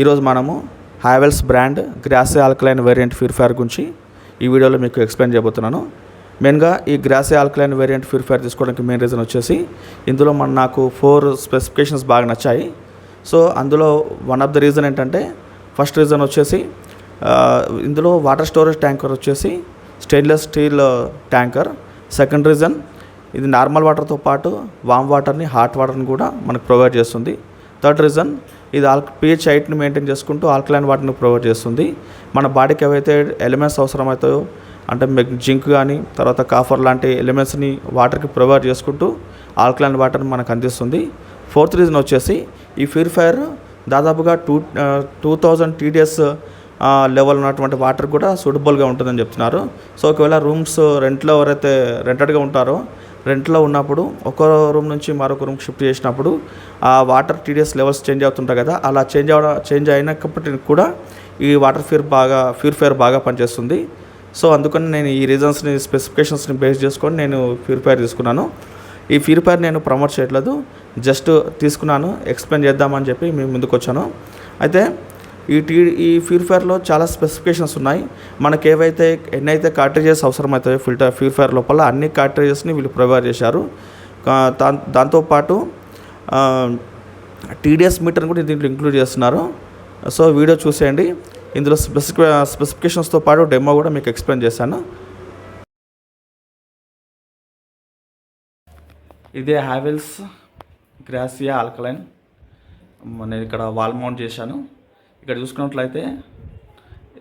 ఈరోజు మనము Havells brand Gracy alkaline variant purifier గురించి ఈ వీడియోలో మీకు ఎక్స్ప్లెయిన్ చేయబోతున్నాను. మెయిన్గా ఈ గ్రాసీ ఆల్కలైన్ వేరియంట్ ప్యూరిఫైర్ తీసుకోవడానికి మెయిన్ రీజన్ వచ్చేసి ఇందులో మన నాకు ఫోర్ స్పెసిఫికేషన్స్ బాగా నచ్చాయి. సో అందులో వన్ ఆఫ్ ద రీజన్ ఏంటంటే ఫస్ట్ రీజన్ వచ్చేసి ఇందులో వాటర్ స్టోరేజ్ ట్యాంకర్ వచ్చేసి stainless steel tanker second reason ఇది నార్మల్ వాటర్తో పాటు వామ్ వాటర్ని హాట్ వాటర్ని కూడా మనకు ప్రొవైడ్ చేస్తుంది. థర్డ్ రీజన్ ఇది ఆల్ పిహెచ్ హైట్ని మెయింటైన్ చేసుకుంటూ ఆల్కలైన్ వాటర్ని ప్రొవైడ్ చేస్తుంది. మన బాడీకి ఏవైతే ఎలిమెంట్స్ అవసరమవుతాయో అంటే మెగ్ జింక్ కానీ తర్వాత కాఫర్ లాంటి ఎలిమెంట్స్ని వాటర్కి ప్రొవైడ్ చేసుకుంటూ ఆల్కలైన్ వాటర్ని మనకు అందిస్తుంది. ఫోర్త్ రీజన్ వచ్చేసి ఈ ప్యూరిఫైయర్ దాదాపుగా two two thousand TDS level ఉన్నటువంటి వాటర్ కూడా సూటబుల్గా ఉంటుందని చెప్తున్నారు. సో ఒకవేళ రూమ్స్ రెంట్లో ఎవరైతే రెంటెడ్గా ఉంటారో రెంట్లో ఉన్నప్పుడు ఒక రూమ్ నుంచి మరొక రూమ్కి షిఫ్ట్ చేసినప్పుడు ఆ వాటర్ టీడీఎస్ లెవెల్స్ చేంజ్ అవుతుంటాయి కదా అలా చేంజ్ అవ చేంజ్ అయినప్పటికీ కూడా ఈ వాటర్ ఫ్యూర్ బాగా ప్యూరిఫైయర్ బాగా పనిచేస్తుంది. సో అందుకని నేను ఈ రీజన్స్ని స్పెసిఫికేషన్స్ని బేస్ చేసుకొని నేను ప్యూరిఫైయర్ తీసుకున్నాను. ఈ ప్యూరిఫైయర్ నేను ప్రమోట్ చేయట్లేదు జస్ట్ తీసుకున్నాను ఎక్స్ప్లెయిన్ చేద్దామని చెప్పి మేము ముందుకు వచ్చాను అయితే ఈ టీ ఈ ప్యూరిఫైయర్లో చాలా స్పెసిఫికేషన్స్ ఉన్నాయి. మనకి ఏవైతే ఎన్నైతే కార్ట్రేజెస్ అవసరమవుతాయో ఫిల్టర్ ప్యూరిఫైయర్ లోపల అన్ని కార్ట్రేజెస్ని వీళ్ళు ప్రొవైడ్ చేశారు. దా- దాంతోపాటు టీడీఎస్ మీటర్ని కూడా దీంట్లో ఇంక్లూడ్ చేస్తున్నారు. సో వీడియో చూసేయండి. ఇందులో స్పెసిఫి స్పెసిఫికేషన్స్తో పాటు డెమో కూడా మీకు ఎక్స్ప్లెయిన్ చేశాను. ఇదే హ్యావెల్స్ గ్రాసియా ఆల్కలైన్ నేను ఇక్కడ వాల్ మౌంట్ చేశాను. ఇక్కడ చూసుకున్నట్లయితే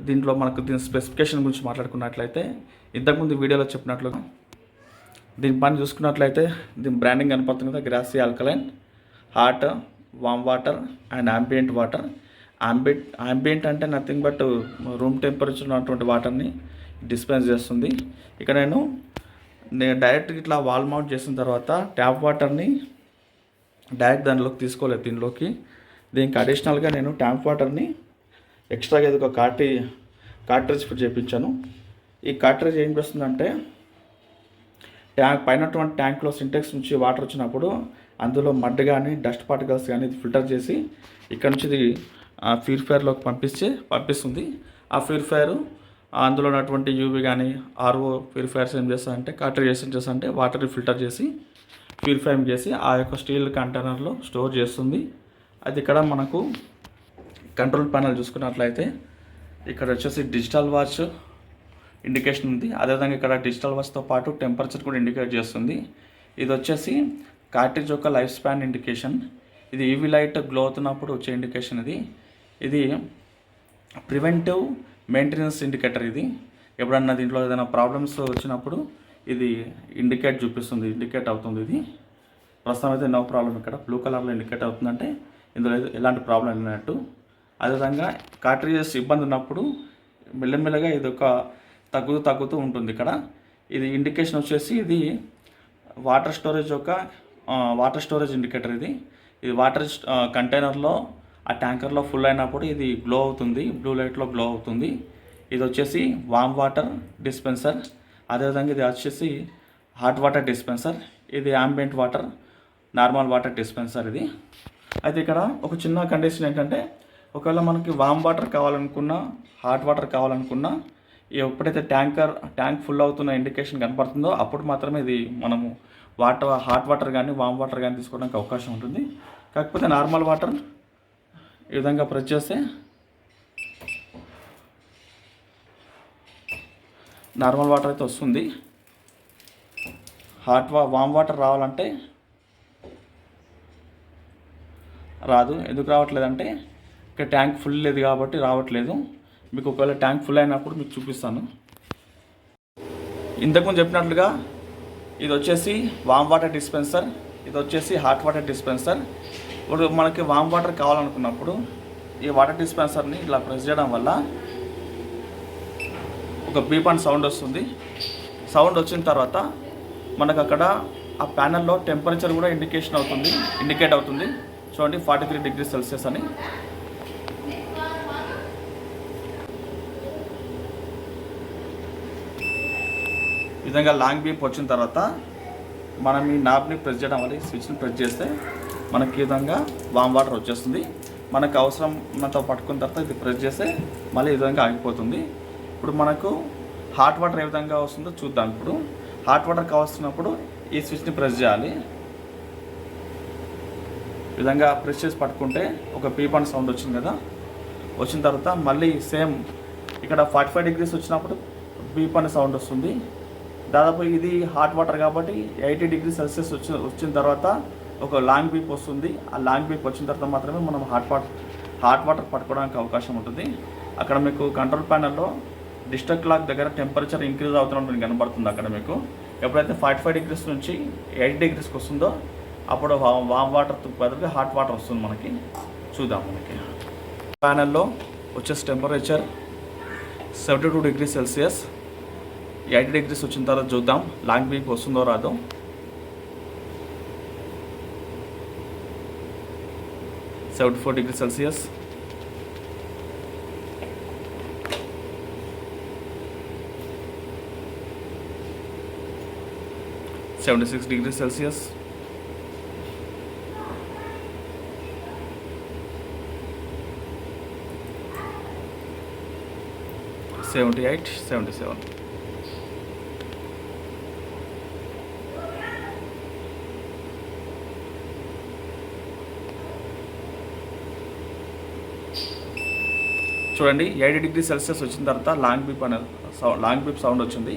దీంట్లో మనకు దీని స్పెసిఫికేషన్ గురించి మాట్లాడుకున్నట్లయితే ఇంతకుముందు వీడియోలో చెప్పినట్లుగా దీని పని చూసుకున్నట్లయితే దీని బ్రాండింగ్ కనపడుతుంది కదా grassy alkaline hot warm water and ambient water. Ambient ambient అంటే నథింగ్ బట్ రూమ్ టెంపరేచర్ ఉన్నటువంటి వాటర్ని డిస్పెన్స్ చేస్తుంది. ఇక్కడ నేను నేను డైరెక్ట్ ఇట్లా వాల్ మౌంట్ చేసిన తర్వాత ట్యాప్ వాటర్ని డైరెక్ట్ దానిలోకి తీసుకోలేదు దీనిలోకి. దీనికి అడిషనల్గా నేను ట్యాంక్ వాటర్ని ఎక్స్ట్రాగా ఇది ఒక కార్టీ కార్ట్రేజ్ ఫిట్ చేయించాను ఈ కార్ట్రేజ్ ఏం చేస్తుందంటే ట్యాంక్ పైనటువంటి ట్యాంక్లో సింటెక్స్ నుంచి వాటర్ వచ్చినప్పుడు అందులో మడ్ కానీ డస్ట్ పార్టికల్స్ కానీ ఇది ఫిల్టర్ చేసి ఇక్కడ నుంచి ఇది ప్యూరిఫైర్లోకి పంపిస్తే పంపిస్తుంది. ఆ ప్యూరిఫైర్ అందులో ఉన్నటువంటి యూవి కానీ ఆర్ఓ ప్యూరిఫైర్స్ ఏం చేస్తారంటే కార్ట్రేజెస్ ఏం చేస్తారంటే వాటర్ని ఫిల్టర్ చేసి ప్యూరిఫైమ్ చేసి ఆ యొక్క స్టీల్ కంటైనర్లో స్టోర్ చేస్తుంది. అది ఇక్కడ మనకు కంట్రోల్ ప్యానల్ చూసుకున్నట్లయితే ఇక్కడ వచ్చేసి డిజిటల్ వాచ్ ఇండికేషన్ ఉంది. అదేవిధంగా ఇక్కడ డిజిటల్ వాచ్తో పాటు టెంపరేచర్ కూడా ఇండికేట్ చేస్తుంది. ఇది వచ్చేసి కార్టేజ్ యొక్క లైఫ్ స్పాన్ ఇండికేషన్ ఇది ఈవీ లైట్ గ్లో అవుతున్నప్పుడు వచ్చే ఇండికేషన్ ఇది. ఇది ప్రివెంటివ్ మెయింటెనెన్స్ ఇండికేటర్ ఇది. ఎప్పుడన్నా దీంట్లో ఏదైనా ప్రాబ్లమ్స్ వచ్చినప్పుడు ఇది ఇండికేట్ చూపిస్తుంది ఇండికేట్ అవుతుంది ఇది. ప్రస్తుతం అయితే నో ప్రాబ్లం ఇక్కడ బ్లూ కలర్లో ఇండికేట్ అవుతుందంటే ఇందులో ఎలాంటి ప్రాబ్లం లేనట్టు. అదేవిధంగా కార్ట్రిజెస్ ఇబ్బంది ఉన్నప్పుడు మెల్లమెల్లగా ఇది ఒక తగ్గుతూ తగ్గుతూ ఉంటుంది ఇక్కడ. ఇది ఇండికేషన్ వచ్చేసి ఇది వాటర్ స్టోరేజ్ యొక్క వాటర్ స్టోరేజ్ ఇండికేటర్ ఇది. ఇది వాటర్ కంటైనర్లో ఆ ట్యాంకర్లో ఫుల్ అయినప్పుడు ఇది గ్లో అవుతుంది బ్లూ లైట్లో గ్లో అవుతుంది. ఇది వచ్చేసి వామ్ వాటర్ డిస్పెన్సర్ అదేవిధంగా ఇది వచ్చేసి హాట్ వాటర్ డిస్పెన్సర్ ఇది ambient water normal water dispenser ఇది. అయితే ఇక్కడ ఒక చిన్న కండిషన్ ఏంటంటే ఒకవేళ మనకి వామ్ వాటర్ కావాలనుకున్నా హాట్ వాటర్ కావాలనుకున్నా ఎప్పుడైతే ట్యాంకర్ ట్యాంక్ ఫుల్ అవుతున్న ఇండికేషన్ కనపడుతుందో అప్పుడు మాత్రమే ఇది మనము వాటర్ హాట్ వాటర్ కానీ వామ్ వాటర్ కానీ తీసుకోవడానికి అవకాశం ఉంటుంది. కాకపోతే నార్మల్ వాటర్ ఈ విధంగా ప్రెస్ చేస్తే నార్మల్ వాటర్ అయితే వస్తుంది. హాట్ వా వామ్ వాటర్ రావాలంటే రాదు. ఎందుకు రావట్లేదంటే ఇక్కడ ట్యాంక్ ఫుల్ లేదు కాబట్టి రావట్లేదు. మీకు ఒకవేళ ట్యాంక్ ఫుల్ అయినప్పుడు మీకు చూపిస్తాను. ఇంతకుముందు చెప్పినట్లుగా ఇది వచ్చేసి వామ్ వాటర్ డిస్పెన్సర్ ఇది వచ్చేసి హాట్ వాటర్ డిస్పెన్సర్ ఇప్పుడు మనకి వామ్ వాటర్ కావాలనుకున్నప్పుడు ఈ వాటర్ డిస్పెన్సర్ని ఇలా ప్రెస్ చేయడం వల్ల ఒక బీప్ అండ్ సౌండ్ వస్తుంది. సౌండ్ వచ్చిన తర్వాత మనకు అక్కడ ఆ ప్యానల్లో టెంపరేచర్ కూడా ఇండికేషన్ అవుతుంది ఇండికేట్ అవుతుంది. చూడండి ఫార్టీ త్రీ డిగ్రీ సెల్సియస్ అని. ఈ విధంగా లాంగ్ బీప్ వచ్చిన తర్వాత మనం ఈ నాబ్ని ప్రెస్ చేయడం వల్ల స్విచ్ని ప్రెస్ చేస్తే మనకి ఈ విధంగా వామ్ వాటర్ వచ్చేస్తుంది. మనకు అవసరం పట్టుకున్న తర్వాత ఇది ప్రెస్ చేస్తే మళ్ళీ ఈ విధంగా ఆగిపోతుంది. ఇప్పుడు మనకు హాట్ వాటర్ ఏ విధంగా వస్తుందో చూద్దాం ఇప్పుడు. హాట్ వాటర్ కావస్తున్నప్పుడు ఈ స్విచ్ని ప్రెస్ చేయాలి. విధంగా ప్రెస్ చేసి పట్టుకుంటే ఒక పీపాన్ సౌండ్ వచ్చింది కదా? వచ్చిన తర్వాత మళ్ళీ సేమ్ ఇక్కడ ఫార్టీ ఫైవ్ డిగ్రీస్ వచ్చినప్పుడు బీప్ అనే సౌండ్ వస్తుంది. దాదాపు ఇది హాట్ వాటర్ కాబట్టి ఎయిటీ డిగ్రీ సెల్సియస్ వచ్చి వచ్చిన తర్వాత ఒక లాంగ్ బీప్ వస్తుంది. ఆ లాంగ్ బీప్ వచ్చిన తర్వాత మాత్రమే మనం హాట్ వాటర్ హాట్ వాటర్ పట్టుకోవడానికి అవకాశం ఉంటుంది. అక్కడ మీకు కంట్రోల్ ప్యానల్లో డిస్ట్రిక్ట్ క్లాక్ దగ్గర టెంపరేచర్ ఇంక్రీజ్ అవుతున్నట్టు కనబడుతుంది అక్కడ మీకు. ఎప్పుడైతే ఫార్టీ ఫైవ్ డిగ్రీస్ నుంచి ఎయిట్ డిగ్రీస్కి వస్తుందో అప్పుడు వామ్ వాటర్ బదులుగా హాట్ వాటర్ వస్తుంది మనకి. చూద్దాం మనకి. ప్యానెల్లో వచ్చేసి temperature seventy two degree Celsius. Eighty degrees వచ్చిన తర్వాత చూద్దాం. లాంగ్ బీక్ వస్తుందో రాదో. Seventy four degree Celsius. Seventy six degree Celsius. Seventy eight seventy seven. చూడండి ఎయిటీ డిగ్రీ సెల్సియస్ వచ్చిన తర్వాత లాంగ్ బీప్ అనే లాంగ్ బీప్ సౌండ్ వచ్చింది.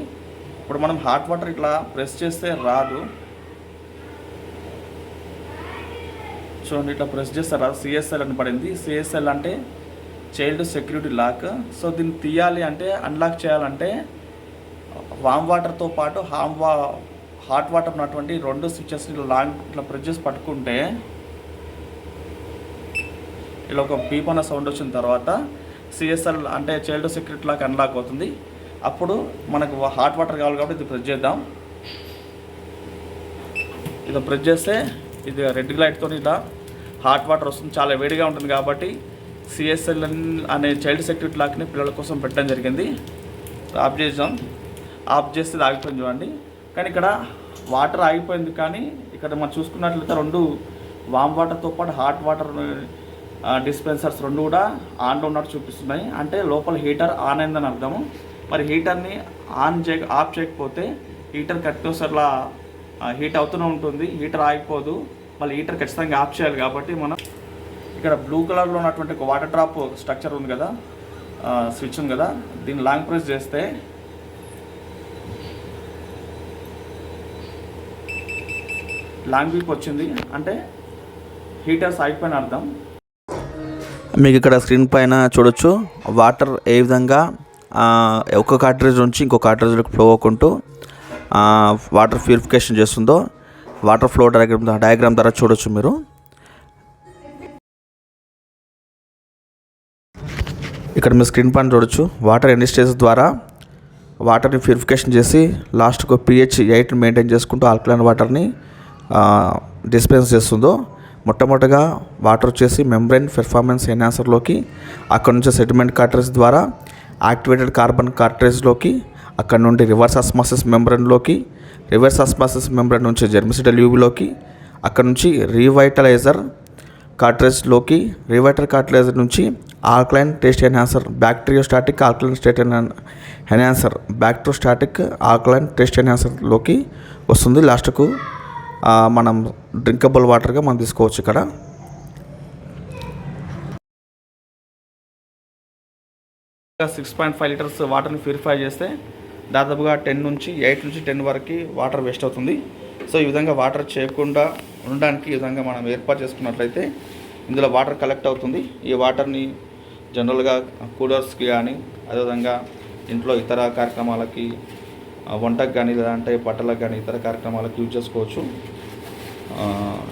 ఇప్పుడు మనం హాట్ వాటర్ ఇట్లా ప్రెస్ చేస్తే రాదు. చూడండి ఇట్లా ప్రెస్ చేస్తే రాదు. సిఎస్ఎల్ అని పడింది. సిఎస్ఎల్ అంటే చైల్డ్ సెక్యూరిటీ లాక్. సో దీన్ని తీయాలి అంటే అన్లాక్ చేయాలంటే వామ్ వాటర్తో పాటు హామ్ వా హాట్ వాటర్ ఉన్నటువంటి రెండు స్విచ్చెస్ లాంగ్ ఇట్లా ప్రెస్ చేసి పట్టుకుంటే ఇలా ఒక బీప్ అన్న సౌండ్ వచ్చిన తర్వాత సిఎస్ఎల్ అంటే చైల్డ్ సెక్యూరిటీ లాక్ అన్లాక్ అవుతుంది. అప్పుడు మనకు హాట్ వాటర్ కావాలి కాబట్టి ఇది ప్రెస్ చేద్దాం. ఇది ప్రెస్ చేస్తే ఇది రెడ్ లైట్తో ఇలా హాట్ వాటర్ వస్తుంది. చాలా వేడిగా ఉంటుంది కాబట్టి సిఎస్ఎల్ అనే చైల్డ్ సెక్యూరిటీ లాక్ని పిల్లల కోసం పెట్టడం జరిగింది. ఆఫ్ చేసాం ఆఫ్ చేస్తే ఆగిపోయింది చూడండి. కానీ ఇక్కడ వాటర్ ఆగిపోయింది కానీ ఇక్కడ మనం చూసుకున్నట్లయితే రెండు వామ్ వాటర్తో పాటు హాట్ వాటర్ డిస్పెన్సర్స్ రెండు కూడా ఆన్లో ఉన్నట్టు చూపిస్తున్నాయి. అంటే లోపల హీటర్ ఆన్ అయిందని అర్థము. మరి హీటర్ని ఆన్ చేయ ఆఫ్ చేయకపోతే హీటర్ కంటిన్యూసర్లా హీట్ అవుతూనే ఉంటుంది. హీటర్ ఆగిపోదు. మళ్ళీ హీటర్ ఖచ్చితంగా ఆఫ్ చేయాలి కాబట్టి మనం ఇక్కడ బ్లూ కలర్లో ఉన్నటువంటి ఒక వాటర్ డ్రాప్ స్ట్రక్చర్ ఉంది కదా. స్విచ్ ఉంది కదా. దీన్ని లాంగ్ ప్రెస్ చేస్తే లాంగ్ బీప్ వచ్చింది. అంటే హీటర్స్ అయిపోయిన అర్థం. మీకు ఇక్కడ స్క్రీన్ పైన చూడొచ్చు. వాటర్ ఏ విధంగా ఒక కార్ట్రేజ్ నుంచి ఇంకో కార్ట్రేజ్లోకి ఫ్లో అవ్వకుంటూ వాటర్ ప్యూరిఫికేషన్ చేస్తుందో వాటర్ ఫ్లో డయాగ్రామ్ డయాగ్రామ్ ద్వారా చూడొచ్చు మీరు. ఇక్కడ మీ స్క్రీన్ పైన చూడొచ్చు. వాటర్ ఎన్ని ద్వారా వాటర్ని ప్యూరిఫికేషన్ చేసి లాస్ట్కు పిహెచ్ ఎయిట్ మెయింటైన్ చేసుకుంటూ ఆల్కలైన్ వాటర్ని డిస్పెన్స్ చేస్తుందో మొట్టమొదటిగా వాటర్ వచ్చేసి మెంబ్రెయిన్ పెర్ఫార్మెన్స్ ఎన్హాన్సర్లోకి అక్కడ నుంచి సెటిల్మెంట్ కార్టరేజ్ ద్వారా యాక్టివేటెడ్ కార్బన్ కార్టరేజ్లోకి అక్కడ నుండి రివర్స్ అస్మాసిస్ మెంబ్రెయిన్లోకి రివర్స్ అస్మాసిస్ మెంబ్రెయిన్ నుంచి జెర్మిసిటల్ యూబీలోకి అక్కడ నుంచి రీవైటలైజర్ కార్ట్రేజ్లోకి రివైటర్ కార్ట్రేజ్ నుంచి alkaline taste enhancer bacteriostatic alkaline state enhancer bacteriostatic alkaline taste ఎన్హాన్సర్లోకి వస్తుంది. లాస్ట్కు మనం డ్రింకబుల్ వాటర్గా మనం తీసుకోవచ్చు ఇక్కడ. సిక్స్ పాయింట్ ఫైవ్ లీటర్స్ వాటర్ని ప్యూరిఫై చేస్తే దాదాపుగా టెన్ నుంచి ఎయిట్ నుంచి టెన్ వరకు వాటర్ వేస్ట్ అవుతుంది. సో ఈ విధంగా వాటర్ చేయకుండా ఉండడానికి ఈ విధంగా మనం ఏర్పాటు చేసుకున్నట్లయితే ఇందులో వాటర్ కలెక్ట్ అవుతుంది. ఈ వాటర్ని జనరల్గా కూలర్స్కి కానీ అదేవిధంగా ఇంట్లో ఇతర కార్యక్రమాలకి వంటకు కానీ లేదంటే బట్టలకు కానీ ఇతర కార్యక్రమాలకు యూజ్ చేసుకోవచ్చు.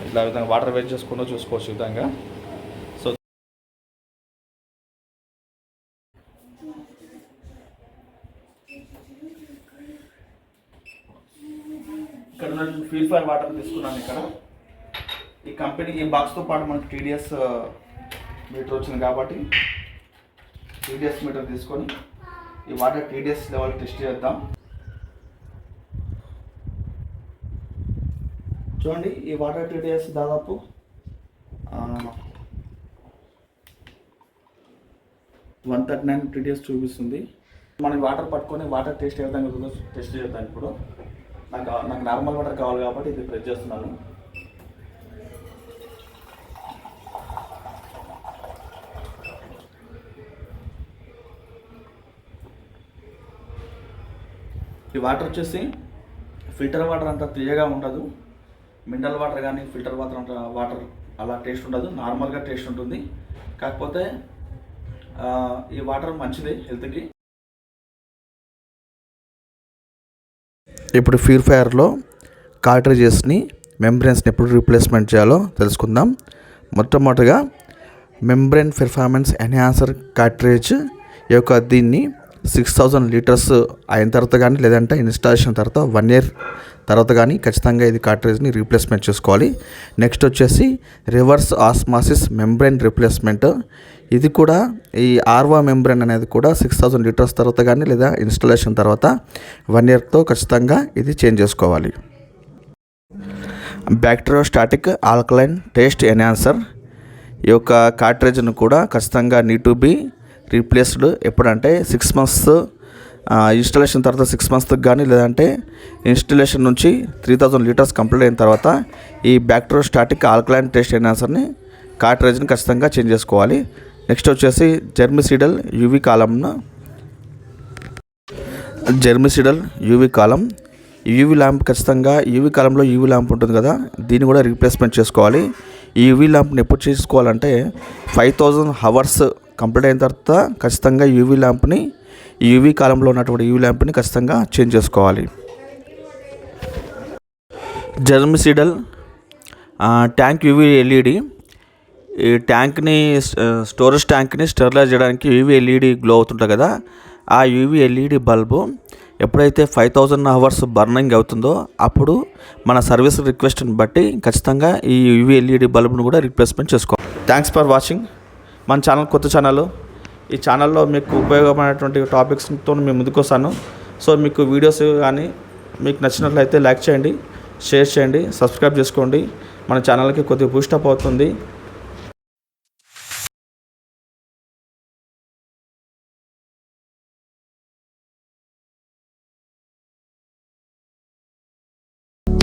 ఇలా విధంగా వాటర్ వేస్ట్ చేసుకుండా చూసుకోవచ్చు విధంగా. సో ఇక్కడ నేను వాటర్ తీసుకున్నాను ఇక్కడ. ఈ కంపెనీ ఈ బాక్స్తో పాటు మనకు టీడీఎస్ మీటర్ వచ్చింది కాబట్టి టీడీఎస్ మీటర్ తీసుకొని ఈ వాటర్ టీడీఎస్ లెవెల్ టెస్ట్ చేద్దాం. చూడండి ఈ వాటర్ టీడీఎస్ దాదాపు వన్ థర్టీ నైన్ టీడీఎస్ చూపిస్తుంది. మనం వాటర్ పట్టుకొని వాటర్ టేస్ట్ ఏ విధంగా టెస్ట్ చేద్దాం ఇప్పుడు. నాకు నాకు నార్మల్ వాటర్ కావాలి కాబట్టి ఇది ప్రెస్ చేస్తున్నాను. ఈ వాటర్ వచ్చేసి ఫిల్టర్ వాటర్ అంత తీయగా ఉండదు. మినరల్ వాటర్ కానీ ఫిల్టర్ వాటర్ అంత వాటర్ అలా టేస్ట్ ఉండదు. నార్మల్గా టేస్ట్ ఉంటుంది. కాకపోతే ఈ వాటర్ మంచిది హెల్త్కి. ఇప్పుడు ప్యూరిఫైయర్లో కార్ట్రిజెస్ని మెంబ్రెన్స్ని ఎప్పుడు రీప్లేస్మెంట్ చేయాలో తెలుసుకుందాం. మొట్టమొదటిగా మెంబ్రెన్ పెర్ఫార్మెన్స్ ఎన్హాన్సర్ కార్ట్రేజ్ ఈ యొక్క దీన్ని సిక్స్ థౌజండ్ లీటర్స్ అయిన తర్వాత కానీ లేదంటే ఇన్స్టాలేషన్ తర్వాత వన్ ఇయర్ తర్వాత కానీ ఖచ్చితంగా ఇది కార్ట్రేజ్ని రీప్లేస్మెంట్ చేసుకోవాలి. నెక్స్ట్ వచ్చేసి రివర్స్ ఆస్మాసిస్ మెంబ్రెయిన్ రీప్లేస్మెంట్. ఇది కూడా ఈ ఆర్వా మెంబ్రెయిన్ అనేది కూడా సిక్స్ థౌజండ్ లీటర్స్ తర్వాత కానీ లేదా ఇన్స్టాలేషన్ తర్వాత వన్ ఇయర్తో ఖచ్చితంగా ఇది చేంజ్ చేసుకోవాలి. Bacteriostatic alkaline taste enhancer. ఈ యొక్క కార్ట్రేజ్ను కూడా ఖచ్చితంగా నీ టు బి రీప్లేస్డ్ ఎప్పుడంటే సిక్స్ మంత్స్ ఇన్స్టాలేషన్ తర్వాత సిక్స్ మంత్స్కి కానీ లేదంటే ఇన్స్టాలేషన్ నుంచి త్రీ థౌజండ్ లీటర్స్ కంప్లీట్ అయిన తర్వాత ఈ బ్యాక్టరోస్టాటిక్ ఆల్కలైన్ టెస్ట్ ఎన్హాన్సర్ని కార్ట్రేజ్ని ఖచ్చితంగా చేంజ్ చేసుకోవాలి. నెక్స్ట్ వచ్చేసి germicidal UV కాలంను germicidal UV column UV lamp ఖచ్చితంగా యూవి కాలంలో యూవి ల్యాంప్ ఉంటుంది కదా దీన్ని కూడా రీప్లేస్మెంట్ చేసుకోవాలి. ఈ యూవి ల్యాంప్ని ఎప్పుడు చేసుకోవాలంటే ఫైవ్ థౌజండ్ హవర్స్ కంప్లీట్ అయిన తర్వాత ఖచ్చితంగా యూవి ల్యాంప్ని యూవి కాలంలో ఉన్నటువంటి యూవీ ల్యాంప్ని ఖచ్చితంగా చేంజ్ చేసుకోవాలి. జెర్మిసిడల్ ట్యాంక్ యూవి ఎల్ఈడి ఈ ట్యాంక్ని స్టోరేజ్ ట్యాంక్ని స్టెరిలైజ్ చేయడానికి యూవీ ఎల్ఈడి గ్లో అవుతుంటుంది కదా ఆ యూవీ ఎల్ఈడి బల్బు ఎప్పుడైతే ఫైవ్ థౌజండ్ అవర్స్ బర్నింగ్ అవుతుందో అప్పుడు మన సర్వీస్ రిక్వెస్ట్ని బట్టి ఖచ్చితంగా ఈ యూవీ ఎల్ఈడి బల్బును కూడా రిప్లేస్మెంట్ చేసుకోవాలి. Thanks for watching. మన ఛానల్ కొత్త ఛానల్ ఈ ఛానల్లో మీకు ఉపయోగమైనటువంటి టాపిక్స్తో మేము ముందుకు వస్తాను. సో మీకు వీడియోస్ కానీ మీకు నచ్చినట్లయితే లైక్ చేయండి షేర్ చేయండి సబ్స్క్రైబ్ చేసుకోండి. మన ఛానల్కి కొద్దిగా బూస్టప్ అవుతుంది.